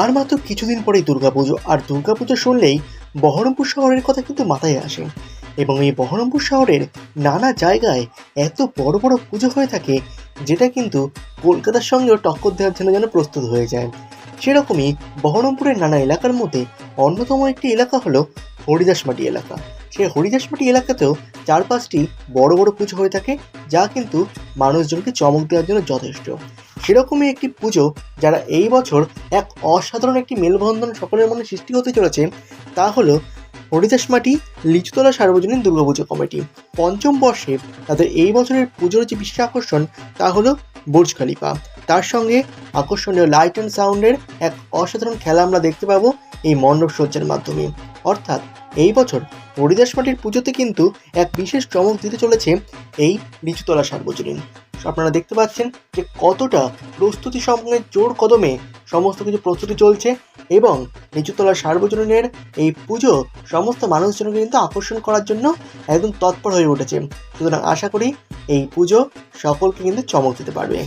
আর মাত্র কিছুদিন পরেই দুর্গাপুজো, আর দুর্গাপুজো শুনলেই বহরমপুর শহরের কথা কিন্তু মাথায় আসে। এবং এই বহরমপুর শহরের নানা জায়গায় এত বড় বড় পুজো হয়ে থাকে, যেটা কিন্তু কলকাতার সঙ্গেও টক্কর দেওয়ার জন্য যেন প্রস্তুত হয়ে যায়। সেরকমই বহরমপুরের নানা এলাকার মধ্যে অন্যতম একটি এলাকা হলো হরিদাসমাটি এলাকা। সেই হরিদাসমাটি এলাকাতেও চার পাঁচটি বড় বড় পুজো হয়ে থাকে, যা কিন্তু মানুষজনকে চমক দেওয়ার জন্য যথেষ্ট। সেরকমই একটি পুজো যারা এই বছর এক অসাধারণ একটি মেলবন্ধন সকলের মনে সৃষ্টি হতে চলেছে, তা হলো হরিদাসমাটি লিচুতলা সার্বজনীন দুর্গাপুজো কমিটি। পঞ্চম বর্ষে তাদের এই বছরের পুজোর যে বিশেষ আকর্ষণ, তা হলো বুর্জ খালিফা। তার সঙ্গে আকর্ষণীয় লাইট অ্যান্ড সাউন্ডের এক অসাধারণ খেলা আমরা দেখতে পাবো এই মণ্ডপ সজ্জার মাধ্যমে। অর্থাৎ এই বছর হরিদাস মাটির পুজোতে কিন্তু এক বিশেষ চমক দিতে চলেছে এই লিচুতলা সার্বজনীন। আপনারা দেখতে পাচ্ছেন যে কতটা প্রস্তুতি সঙ্গে জোর কদমে সমস্ত কিছু প্রস্তুতি চলছে এবং নিচুতলা সার্বজনীনের এই পুজো সমস্ত মানুষজনকে কিন্তু আকর্ষণ করার জন্য একদম তৎপর হয়ে উঠেছে। সুতরাং আশা করি এই পুজো সকলকে কিন্তু চমক দিতে পারবে।